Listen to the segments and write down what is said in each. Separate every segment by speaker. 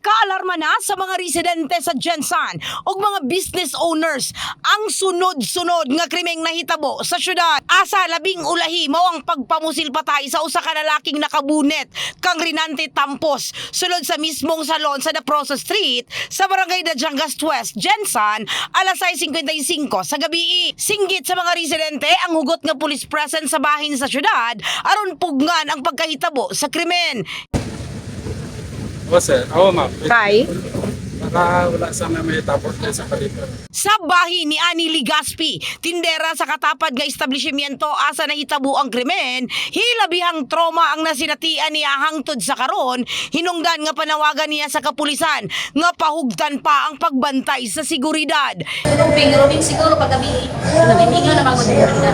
Speaker 1: Gikaalarma na sa mga residente sa Jensan ug mga business owners ang sunod-sunod nga krimeng nahitabo sa syudad. Asa labing ulahi mao ang pagpamusil patay sa usa ka lalaking nakabunet kang Rinante Tampos sulod sa mismong salon sa Daprosa Street sa barangay Dajangas West, Jensan, alas 6.55 sa gabi. Singgit sa mga residente ang hugot nga police presence sa bahin sa syudad aron pugnan ang pagkahitabo sa krimen.
Speaker 2: O sir, oo ma'am.
Speaker 1: Kay?
Speaker 2: Baka wala sa may tapos din sa palibot.
Speaker 1: Sa bahin ni Ani Ligaspi, tindera sa katapad nga establishmento asa nahitabo ang krimen, hilabihang trauma ang nasinatian niya hangtod sa karon, hinungdan nga panawagan niya sa kapulisan nga pahugdan pa ang pagbantay sa seguridad.
Speaker 3: Rubing, rubing siguro pag gabi. Nabitingaw na magod na.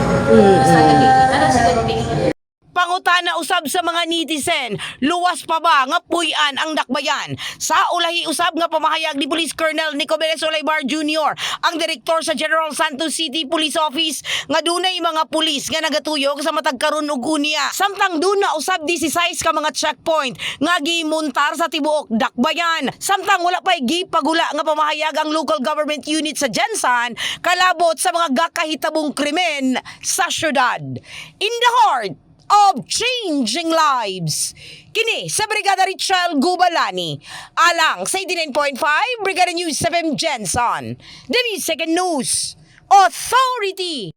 Speaker 3: Sa gabi. Ano siguro rubing?
Speaker 1: Pangutana usab sa mga netizen, luwas pa ba nga puy-an ang dakbayan? Sa ulahi usab nga pamahayag ni Police Colonel Nico Perez Olaybar Jr., ang direktor sa General Santos City Police Office, nga dunay mga pulis nga nagatuyog sa matag karon ug unya. Samtang duna usab 16 ka mga checkpoint nga gimuntar sa tibuok dakbayan. Samtang wala pay gipagula nga pamahayag ang local government unit sa Jensan kalabot sa mga gakahitabong krimen sa syudad. In the heart of changing lives. Kini sa Brigada Richel Gubalani. Alang sa 89.5 Brigada News 7 Jensen. The Second News Authority.